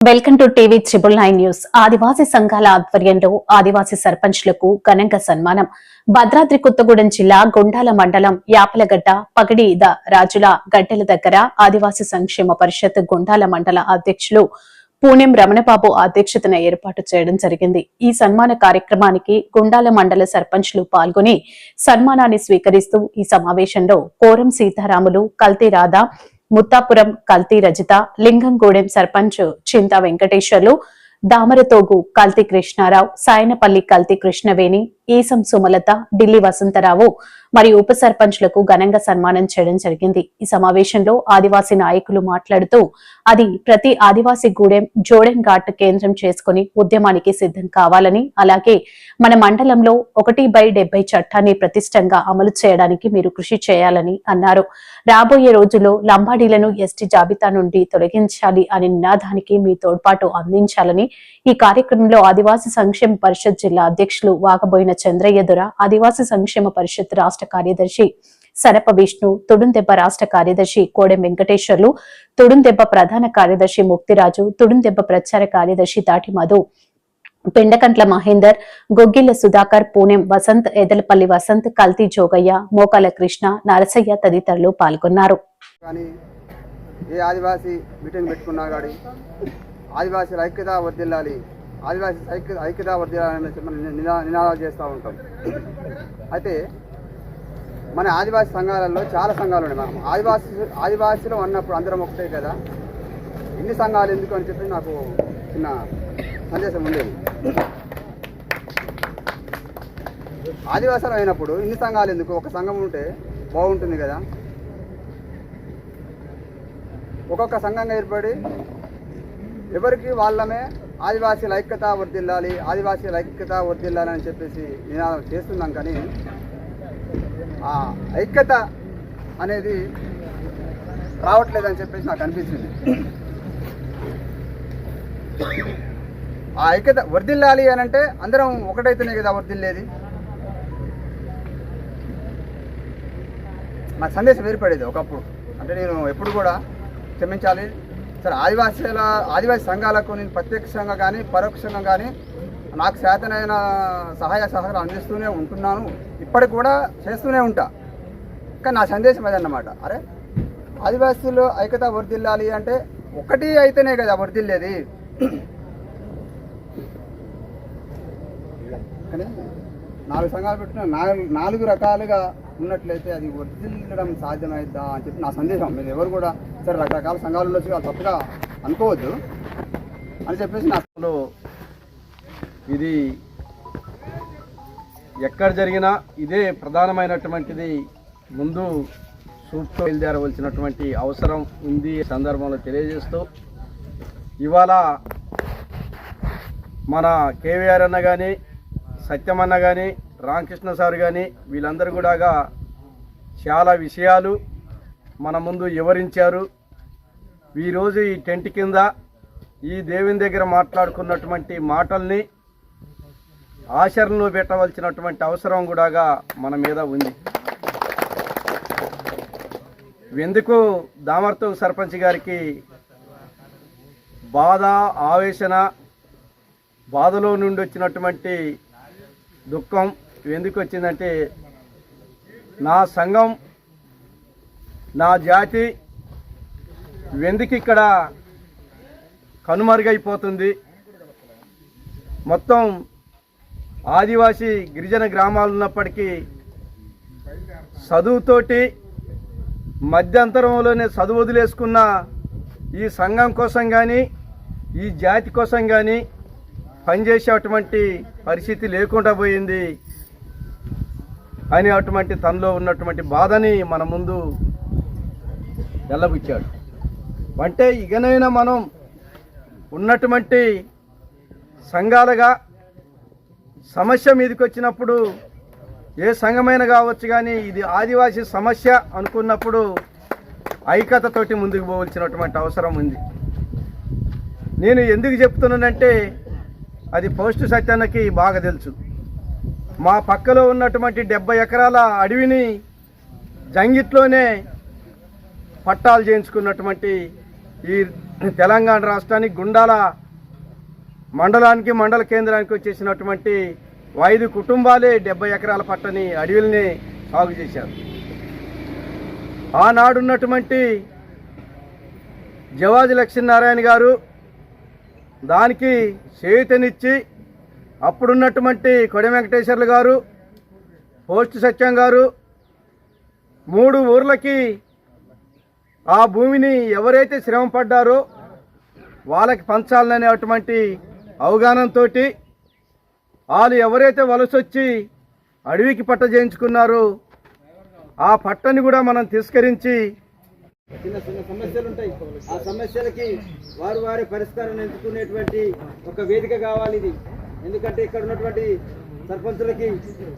Welcome to TV triple nine news. ఆదివాసీ సంఘాల ఆధ్వర్యంలో ఆదివాసీ సర్పంచ్లకు ఘనంగా సన్మానం. భద్రాద్రి కొత్తగూడెం జిల్లా గుండాల మండలం యాపలగడ్డ పగడిద రాజుల గడ్డెల దగ్గర ఆదివాసీ సంక్షేమ పరిషత్ గుండాల మండల అధ్యక్షులు పూణెం రమణబాబు అధ్యక్షతన ఏర్పాటు చేయడం జరిగింది. ఈ సన్మాన కార్యక్రమానికి గుండాల మండల సర్పంచ్లు పాల్గొని సన్మానాన్ని స్వీకరిస్తూ ఈ సమావేశంలో కోరం సీతారాములు కల్తీ రాధా ముత్తాపురం కల్తీ రజిత లింగంగూడెం సర్పంచ్ చింతా వెంకటేశ్వర్లు దామరతోగు కల్తీ కృష్ణారావు సాయనపల్లి కల్తీ కృష్ణవేణి ఈసం సుమలత ఢిల్లీ వసంతరావు మరియు ఉప సర్పంచ్లకు ఘనంగా సన్మానం చేయడం జరిగింది. ఈ సమావేశంలో ఆదివాసీ నాయకులు మాట్లాడుతూ అది ప్రతి ఆదివాసీ గూడెం జోడెం ఘాట్ కేంద్రం చేసుకుని ఉద్యమానికి సిద్ధం కావాలని అలాగే మన మండలంలో ఒకటి బై డెబ్బై చట్టాన్ని ప్రతిష్టంగా అమలు చేయడానికి మీరు కృషి చేయాలని అన్నారు. రాబోయే రోజుల్లో లంబాడీలను ఎస్టీ జాబితా నుండి తొలగించాలి అనే నినాదానికి మీ తోడ్పాటు అందించాలని ఈ కార్యక్రమంలో ఆదివాసీ సంక్షేమ పరిషత్ జిల్లా అధ్యక్షులు వాగబోయిన చంద్రయ్య దొర ఆదివాసీ సంక్షేమ పరిషత్ రాష్ట్ర కార్యదర్శి సరప విష్ణు తుడుందెబ్బ రాష్ట్ర కార్యదర్శి కోడెం వెంకటేశ్వర్లు తుడుందెబ్బ ప్రధాన కార్యదర్శి ముక్తిరాజు తుడుందెబ్బ ప్రచార కార్యదర్శి దాటి మధు పెండకంట్ల మహేందర్ గొగ్గిల సుధాకర్ పూణెం వసంత్ ఎదలపల్లి వసంత్ కల్తీ జోగయ్య మోకాల కృష్ణ నరసయ్య తదితరులు పాల్గొన్నారు. ఏ ఆదివాసీ మీటింగ్ పెట్టుకున్నా గాడి ఆదివాసీల ఐక్యత వర్దిల్లాలి ఆదివాసీ ఐక్య ఐక్యత వర్దిల్లాలని చెప్పి నినా నినాదాలు చేస్తూ ఉంటాం. అయితే మన ఆదివాసీ సంఘాలలో చాలా సంఘాలు ఉన్నాయి. మనం ఆదివాసీ ఆదివాసీలు ఉన్నప్పుడు అందరం ఒకటే కదా. ఇన్ని సంఘాలు ఎందుకు అని చెప్పి నాకు చిన్న సందేశం ఉండేది. ఆదివాసాలు అయినప్పుడు ఇన్ని సంఘాలు ఎందుకు? ఒక సంఘం ఉంటే బాగుంటుంది కదా. ఒక్కొక్క సంఘంగా ఏర్పడి ఎవరికి వాళ్ళమే ఆదివాసీల ఐక్యత వర్దిల్లాలి ఆదివాసీల ఐక్యత వర్దిల్లాలి అని చెప్పేసి నినాదం చేస్తున్నాం కానీ ఆ ఐక్యత అనేది రావట్లేదని చెప్పేసి నాకు అనిపించింది. ఆ ఐక్యత వర్దిల్లాలి అని అంటే అందరం ఒకటైతేనే కదా వర్దిల్లేది నా సందేశం ఏర్పడేది ఒకప్పుడు. అంటే నేను ఎప్పుడు కూడా క్షమించాలి సరే ఆదివాసీల ఆదివాసీ సంఘాలకు నేను ప్రత్యక్షంగా కానీ పరోక్షంగా కానీ నాకు చేతనైన సహాయ సహకారం అందిస్తూనే ఉంటున్నాను. ఇప్పటికి కూడా చేస్తూనే ఉంటా. కానీ నా సందేశం అదన్నమాట. అరే ఆదివాసీలు ఐక్యత వర్దిల్లాలి అంటే ఒకటి అయితేనే కదా వర్దిల్లేది కానీ నాలుగు సంఘాలు పెట్టిన నాలుగు నాలుగు రకాలుగా ఉన్నట్లయితే అది వర్దిల్లడం సాధ్యమైద్దా అని చెప్పి నా సందేశం. మీరు ఎవరు కూడా సరే రకరకాల సంఘాలు ఉండొచ్చు అది తప్పగా అనుకోవద్దు అని చెప్పేసి నా అసలు ఇది ఎక్కడ జరిగినా ఇదే ప్రధానమైనటువంటిది. ముందు సూప్తో బయలుదేరవలసినటువంటి అవసరం ఉంది సందర్భంలో తెలియజేస్తూ ఇవాళ మన కేవీఆర్ అన్న కానీ సత్యమన్న కానీ రామకృష్ణ సార్ కానీ వీళ్ళందరూ కూడా చాలా విషయాలు మన ముందు వివరించారు. ఈరోజు ఈ టెంట్ కింద ఈ దేవుని దగ్గర మాట్లాడుకున్నటువంటి మాటల్ని ఆచరణలో పెట్టవలసినటువంటి అవసరం కూడా మన మీద ఉంది. ఎందుకు దామర్తో సర్పంచ్ గారికి బాధ ఆవేశన బాధలో నుండి వచ్చినటువంటి దుఃఖం ఎందుకు వచ్చిందంటే నా సంఘం నా జాతి ఎందుకు ఇక్కడ కనుమరుగైపోతుంది. మొత్తం ఆదివాసీ గిరిజన గ్రామాలు ఉన్నప్పటికీ చదువుతోటి మధ్యంతరంలోనే చదువు వదిలేసుకున్న ఈ సంఘం కోసం కానీ ఈ జాతి కోసం కానీ పనిచేసేటువంటి పరిస్థితి లేకుండా పోయింది. అని అటువంటి తనలో ఉన్నటువంటి బాధని మన ముందు వెళ్ళబుచ్చాడు అంటే ఇకనైనా మనం ఉన్నటువంటి సంఘాలుగా సమస్య మీదకి వచ్చినప్పుడు ఏ సంఘమైనా కావచ్చు కానీ ఇది ఆదివాసీ సమస్య అనుకున్నప్పుడు ఐక్యతతోటి ముందుకు పోవలసినటువంటి అవసరం ఉంది. నేను ఎందుకు చెప్తున్నానంటే అది పోస్టు సత్యానికి బాగా తెలుసు. మా పక్కలో ఉన్నటువంటి డెబ్బై ఎకరాల అడవిని జంగిట్లోనే పట్టాలు చేయించుకున్నటువంటి ఈ తెలంగాణ రాష్ట్రానికి గుండాల మండలానికి మండల కేంద్రానికి వచ్చేసినటువంటి ఐదు కుటుంబాలే డెబ్బై ఎకరాల పట్టని అడవిల్ని సాగు చేశారు. ఆనాడున్నటువంటి జవాజి లక్ష్మీనారాయణ గారు దానికి చేతనిచ్చి అప్పుడున్నటువంటి కొడ వెంకటేశ్వర్లు గారు పోస్ట్ సత్యం గారు మూడు ఊర్లకి ఆ భూమిని ఎవరైతే శ్రమ పడ్డారో వాళ్ళకి పంచాలనేటువంటి అవగాహనతో వాళ్ళు ఎవరైతే వలసొచ్చి అడవికి పట్ట చేయించుకున్నారో ఆ పట్టని కూడా మనం తిరస్కరించి చిన్న చిన్న సమస్యలు ఉంటాయి ఆ సమస్యలకి వారు వారి పరిష్కారం ఎంచుకునేటువంటి ఒక వేదిక కావాలి ఇది. ఎందుకంటే ఇక్కడ ఉన్నటువంటి సర్పంచులకి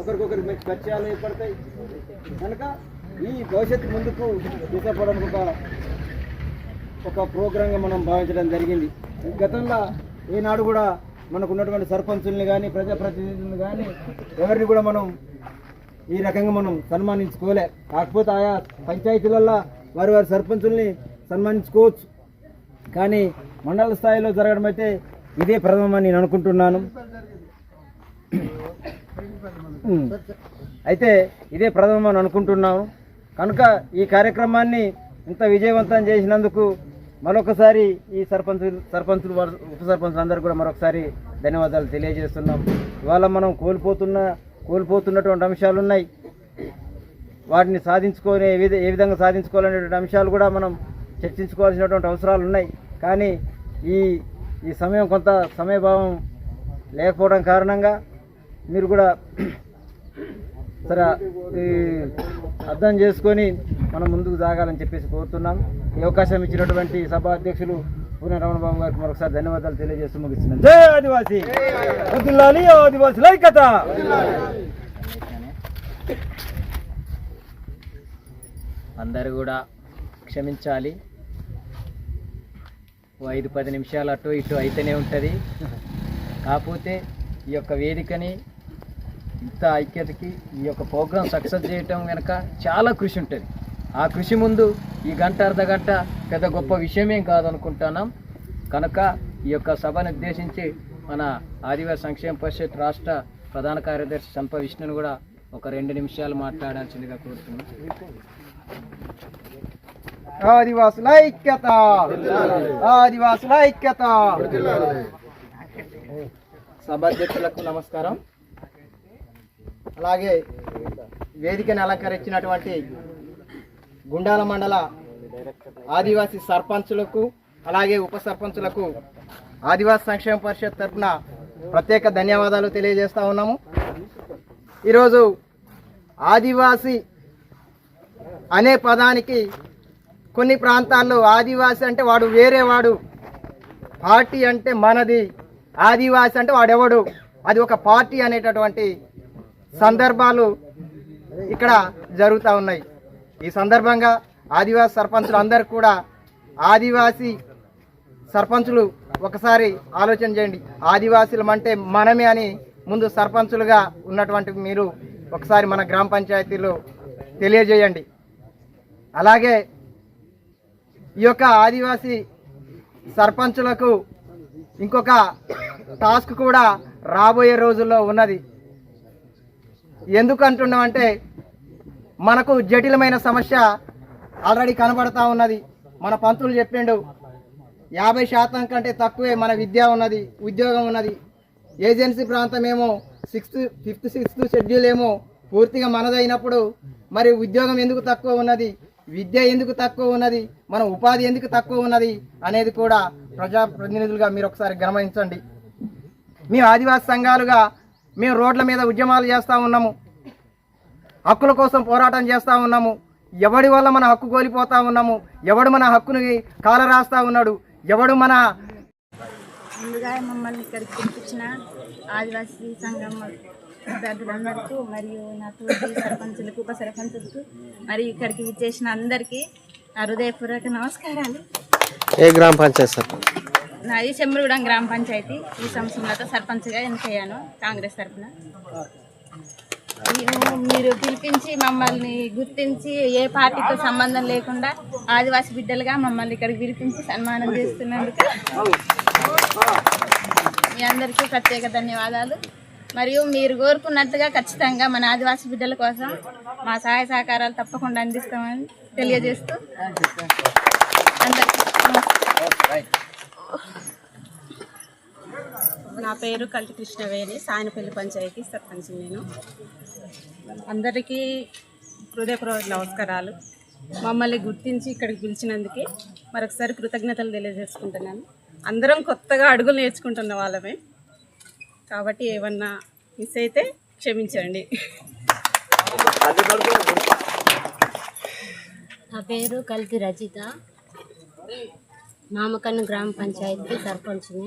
ఒకరికొకరి మంచి పరిచయాలు ఏర్పడతాయి. కనుక ఈ భవిష్యత్తు ముందుకు తీసుకుపోవడానికి ఒక ఒక ప్రోగ్రాంగా మనం భావించడం జరిగింది. గతంలో ఈనాడు కూడా మనకు ఉన్నటువంటి సర్పంచుల్ని కానీ ప్రజాప్రతినిధులను కానీ ఎవరిని కూడా మనం ఈ రకంగా మనం సన్మానించుకోలే. కాకపోతే ఆయా పంచాయతీలల్లో వారి వారి సర్పంచుల్ని సన్మానించుకోవచ్చు. కానీ మండల స్థాయిలో జరగడం అయితే ఇదే ప్రథమని నేను అనుకుంటున్నాను. అయితే ఇదే ప్రథమని అనుకుంటున్నాను. కనుక ఈ కార్యక్రమాన్ని ఇంత విజయవంతం చేసినందుకు మరొకసారి ఈ సర్పంచ్ సర్పంచులు వర్- ఉప సర్పంచులు అందరూ కూడా మరొకసారి ధన్యవాదాలు తెలియజేస్తున్నాం. ఇవాళ మనం కోల్పోతున్న కోల్పోతున్నటువంటి అంశాలు ఉన్నాయి. వాటిని సాధించుకొని ఏ విధ ఏ విధంగా సాధించుకోవాలనేటువంటి అంశాలు కూడా మనం చర్చించుకోవాల్సినటువంటి అవసరాలు ఉన్నాయి. కానీ ఈ ఈ సమయం కొంత సమయభావం లేకపోవడం కారణంగా మీరు కూడా సరే ఈ అర్థం చేసుకొని మనం ముందుకు సాగాలని చెప్పేసి కోరుతున్నాం. ఈ అవకాశం ఇచ్చినటువంటి సభా అధ్యక్షులు పూర్ణ రమణబాబు గారికి మరొకసారి ధన్యవాదాలు తెలియజేస్తూ ముగిస్తున్నాను జై ఆదివాసీ. వదిలాలి ఆదివాసీ లైకత. అందరూ కూడా క్షమించాలి. ఐదు పది నిమిషాలు అటు ఇటు అయితేనే ఉంటుంది. కాకపోతే ఈ యొక్క వేదికని ఇంత ఐక్యతకి ఈ యొక్క ప్రోగ్రాం సక్సెస్ చేయటం వెనక చాలా కృషి ఉంటుంది. ఆ కృషి ముందు ఈ గంట అర్ధ గంట పెద్ద గొప్ప విషయమేం కాదనుకుంటున్నాం. కనుక ఈ యొక్క సభను ఉద్దేశించి మన ఆదివాసీ సంక్షేమ పరిషత్ రాష్ట్ర ప్రధాన కార్యదర్శి సంప విష్ణుని కూడా ఒక రెండు నిమిషాలు మాట్లాడాల్సిందిగా కోరుతున్నాం. ఆదివాసుల ఐక్యత. ఆదివాసుల ఐక్యత. సభాధ్యక్షులకు నమస్కారం. అలాగే వేదికను అలంకరించినటువంటి గుండాల మండల ఆదివాసీ సర్పంచులకు అలాగే ఉప సర్పంచులకు ఆదివాసీ సంక్షేమ పరిషత్ తరఫున ప్రత్యేక ధన్యవాదాలు తెలియజేస్తా ఉన్నాము. ఈరోజు ఆదివాసీ అనే పదానికి కొన్ని ప్రాంతాల్లో ఆదివాసి అంటే వాడు వేరేవాడు. పార్టీ అంటే మనది. ఆదివాసి అంటే వాడెవడు? అది ఒక పార్టీ అనేటటువంటి సందర్భాలు ఇక్కడ జరుగుతూ ఉన్నాయి. ఈ సందర్భంగా ఆదివాసి సర్పంచులు అందరు కూడా ఆదివాసి సర్పంచులు ఒకసారి ఆలోచన చేయండి. ఆదివాసీలం అంటే మనమే అని ముందు సర్పంచులుగా ఉన్నటువంటి మీరు ఒకసారి మన గ్రామ పంచాయతీలో తెలియజేయండి. అలాగే ఈ యొక్క ఆదివాసీ సర్పంచులకు ఇంకొక టాస్క్ కూడా రాబోయే రోజుల్లో ఉన్నది. ఎందుకు అంటున్నామంటే మనకు జటిలమైన సమస్య ఆల్రెడీ కనబడతా ఉన్నది. మన పంతులు చెప్పిండు యాభై శాతం కంటే తక్కువే మన విద్య ఉన్నది ఉద్యోగం ఉన్నది. ఏజెన్సీ ప్రాంతం ఏమో సిక్స్త్ ఫిఫ్త్ సిక్స్త్ షెడ్యూల్ ఏమో పూర్తిగా మనదైనప్పుడు మరి ఉద్యోగం ఎందుకు తక్కువ ఉన్నది? విద్య ఎందుకు తక్కువ ఉన్నది? మన ఉపాధి ఎందుకు తక్కువ ఉన్నది? అనేది కూడా ప్రజా ప్రతినిధులుగా మీరు ఒకసారి గమనించండి. మేము ఆదివాసీ సంఘాలుగా మేము రోడ్ల మీద ఉద్యమాలు చేస్తూ ఉన్నాము. హక్కుల కోసం పోరాటం చేస్తూ ఉన్నాము. ఎవడి వల్ల మన హక్కు కోల్పోతూ ఉన్నాము? ఎవడు మన హక్కుని కాల రాస్తూ ఉన్నాడు? ఎవడు మన ముందుగా మమ్మల్ని ఇక్కడికి పిలిపించిన ఆదివాసీ సంఘం అభ్యర్థులందరికీ మరియు నా తోటి సర్పంచులకు ఉప సర్పంచులకు మరియు ఇక్కడికి విచ్చేసిన అందరికీ నా హృదయపూర్వక నమస్కారాలు. ఏ గ్రామ పంచాయతీ సార్? నాది చెమ్మరుగూడెం గ్రామ పంచాయతీ. ఈ సంవత్సరంలో సర్పంచ్గా ఎన్నికయ్యాను కాంగ్రెస్ తరఫున. మీరు పిలిపించి మమ్మల్ని గుర్తించి ఏ పార్టీతో సంబంధం లేకుండా ఆదివాసి బిడ్డలుగా మమ్మల్ని ఇక్కడికి పిలిపించి సన్మానం చేస్తున్నందుకు మీ అందరికీ ప్రత్యేక ధన్యవాదాలు. మరియు మీరు కోరుకున్నట్టుగా ఖచ్చితంగా మన ఆదివాసి బిడ్డల కోసం మా సహాయ సహకారాలు తప్పకుండా అందిస్తామని తెలియజేస్తూ నా పేరు కలిటి కృష్ణవేణి సాయనపల్లి పంచాయతీ సర్పంచ్ నేను. అందరికీ హృదయపూర్వక నమస్కారాలు. మమ్మల్ని గుర్తించి ఇక్కడికి పిలిచినందుకే మరొకసారి కృతజ్ఞతలు తెలియజేసుకుంటున్నాను. అందరం కొత్తగా అడుగులు నేర్చుకుంటున్న వాళ్ళమే. కాబట్టి ఏమన్నా మిస్ అయితే క్షమించండి. నా పేరు కల్కి రచిత నామకన్న గ్రామ పంచాయతీ సర్పంచ్ని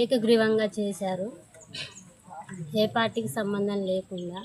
ఏకగ్రీవంగా చేశారు. ఏ పార్టీకి సంబంధం లేకుండా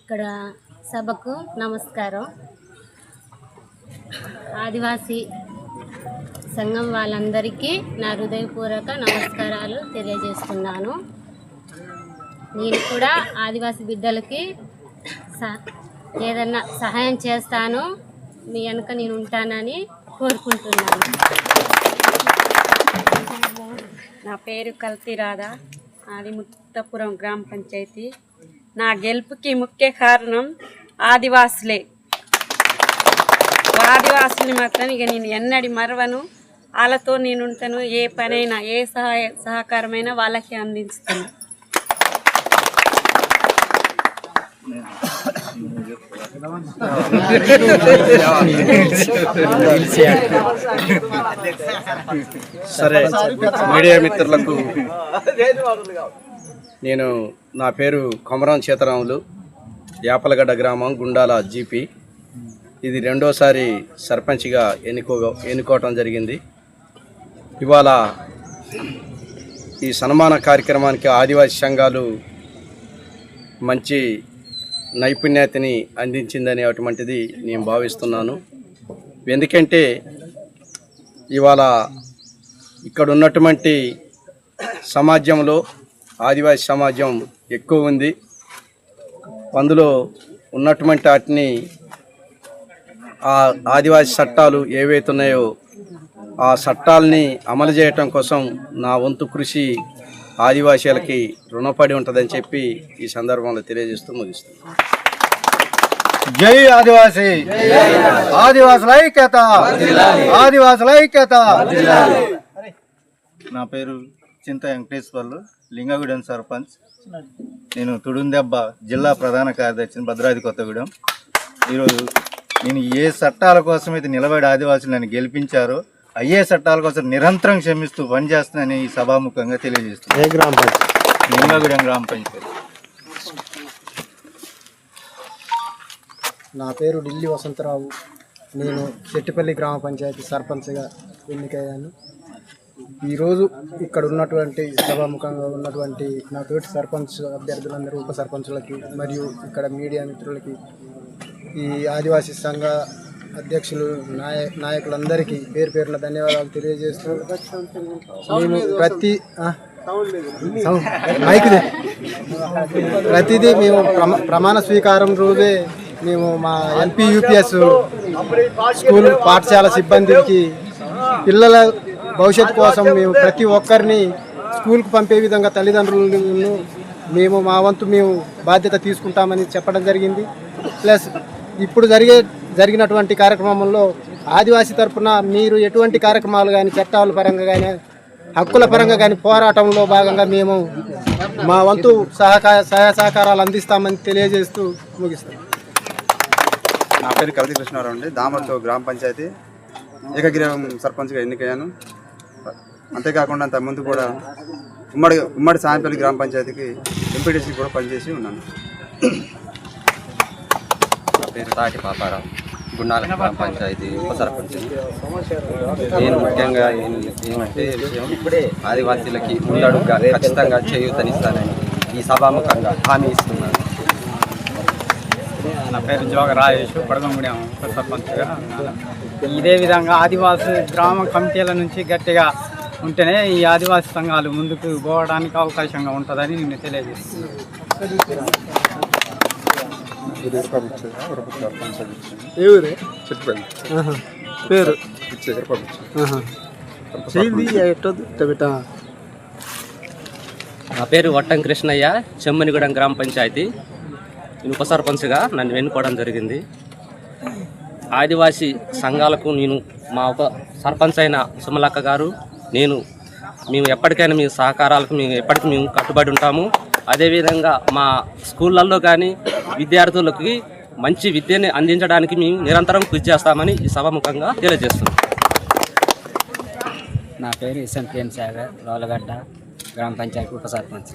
ఇక్కడ సభకు నమస్కారం. ఆదివాసీ సంఘం వాళ్ళందరికీ నా హృదయపూర్వక నమస్కారాలు తెలియజేస్తున్నాను. నేను కూడా ఆదివాసీ బిడ్డలకి స ఏదన్నా సహాయం చేస్తాను మీ వెనక నేను ఉంటానని కోరుకుంటున్నాను. నా పేరు కల్తీ రాధా. అది ముత్తపురం గ్రామ పంచాయతీ. నా గెలుపుకి ముఖ్య కారణం ఆదివాసులే. ఆదివాసుల్ని మాత్రం ఇక నేను ఎన్నడి మరవను. వాళ్ళతో నేనుంటాను ఏ పనైనా ఏ సహాయ సహకారమైనా వాళ్ళకి అందించుతాను సరే మీడియా మిత్రులకు నేను నా పేరు కొమరం సీతారాములు యాపలగడ్డ గ్రామం గుండాల జీపీ. ఇది రెండోసారి సర్పంచ్గా ఎన్నుకో ఎన్నుకోవటం జరిగింది. ఇవాళ ఈ సన్మాన కార్యక్రమానికి ఆదివాసీ సంఘాలు మంచి నైపుణ్యతని అందించిందనే అటువంటిది నేను భావిస్తున్నాను. ఎందుకంటే ఇవాళ ఇక్కడ ఉన్నటువంటి సమాజంలో ఆదివాసీ సమాజం ఎక్కువ ఉంది. అందులో ఉన్నటువంటి వాటిని ఆ ఆదివాసీ చట్టాలు ఏవైతున్నాయో ఆ చట్టాలని అమలు చేయటం కోసం నా వంతు కృషి ఆదివాసీలకి రుణపడి ఉంటుందని చెప్పి ఈ సందర్భంలో తెలియజేస్తూ ముగిస్తున్నాను. జై ఆదివాసి. ఆదివాసుల ఐక్యత. ఆదివాసుల ఐక్యత. నా పేరు చింత వెంకటేశ్వర్లు లింగగూడెం సర్పంచ్. నేను తుడుందెబ్బ జిల్లా ప్రధాన కార్యదర్శిని భద్రాద్రి కొత్తగూడెం. ఈరోజు నేను ఏ చట్టాల కోసం అయితే నిలబడి ఆదివాసులు నన్ను గెలిపించారో అయ్యే చట్టాల కోసం నిరంతరం శ్రమిస్తూ పనిచేస్తున్నానని ఈ సభాముఖంగా తెలియజేస్తున్నాను. ఏ గ్రామ పంచాయతీ? లింగగూడెం గ్రామ పంచాయతీ. నా పేరు ఢిల్లీ వసంతరావు. నేను చెట్టిపల్లి గ్రామ పంచాయతీ సర్పంచ్గా ఎన్నికయ్యాను. ఈరోజు ఇక్కడ ఉన్నటువంటి సభాముఖంగా ఉన్నటువంటి నా తోటి సర్పంచ్ అభ్యర్థులందరూ ఉప సర్పంచులకి మరియు ఇక్కడ మీడియా మిత్రులకి ఈ ఆదివాసీ సంఘ అధ్యక్షులు నాయ నాయకులందరికీ పేరు పేరున ధన్యవాదాలు తెలియజేస్తూ మేము ప్రతి ఆ? మైక్ది. ప్రతిదీ మేము ప్రమ- ప్రమాణ స్వీకారం రోజే మేము మా ఎల్పి యూపీఎస్ స్కూల్ పాఠశాల సిబ్బందికి పిల్లల భవిష్యత్తు కోసం మేము ప్రతి ఒక్కరిని స్కూల్కు పంపే విధంగా తల్లిదండ్రులను మేము మా వంతు మేము బాధ్యత తీసుకుంటామని చెప్పడం జరిగింది ప్లస్ ఇప్పుడు జరిగే జరిగినటువంటి కార్యక్రమంలో ఆదివాసీ తరఫున మీరు ఎటువంటి కార్యక్రమాలు కానీ చట్టాల పరంగా కానీ హక్కుల పరంగా కానీ పోరాటంలో భాగంగా మేము మా వంతు సహకార సహాయ సహకారాలు అందిస్తామని తెలియజేస్తూ ముగిస్తాం. నా పేరు కవిత కృష్ణారావు అండి. దామర్తో గ్రామ పంచాయతీ. ఏకగ్రీవం సర్పంచ్గా ఎన్నికయ్యాను. అంతేకాకుండా అంత ముందు కూడా ఉమ్మడి ఉమ్మడి సాయంపల్లి గ్రామ పంచాయతీకి ఎంపీటీసీ కూడా పనిచేసి ఉన్నాను. పేరు తాటి పాపారావు. గుండాల గ్రామ పంచాయతీ ఉప సర్పంచ్. నేను ముఖ్యంగా ఏమంటే విషయం ఇప్పుడే ఆదివాసీలకి ముందడుగా ఖచ్చితంగా చేయూతనిస్తానని ఈ సభాముఖంగా హామీ ఇస్తున్నాను. నా పేరు జోగ రాజేష్ పడగంగూడెం ఉప సర్పంచ్గా ఇదే విధంగా ఆదివాసీ గ్రామ కమిటీల నుంచి గట్టిగా ఉంటేనే ఈ ఆదివాసీ సంఘాలు ముందుకు పోవడానికి అవకాశంగా ఉంటుందని నేను తెలియజేస్తున్నాను. ఏ ఊరే. పేరు? నా పేరు వట్టం కృష్ణయ్య చెమ్మనిగూడెం గ్రామ పంచాయతీ. నేను ఉప సర్పంచ్గా నన్ను ఎన్నుకోవడం జరిగింది. ఆదివాసీ సంఘాలకు నేను మా ఉప సర్పంచ్ అయిన సుమలక్క గారు నేను మేము ఎప్పటికైనా మీ సహకారాలకు మేము ఎప్పటికీ మేము కట్టుబడి ఉంటాము. అదేవిధంగా మా స్కూళ్ళల్లో కానీ విద్యార్థులకి మంచి విద్యని అందించడానికి మేము నిరంతరం కృషి చేస్తామని ఈ సభాముఖంగా తెలియజేస్తున్నాం. నా పేరు ఎస్ఎం ప్రేమ్ సాగర్ రోలగడ్డ గ్రామ పంచాయతీ ఉప సర్పంచ్.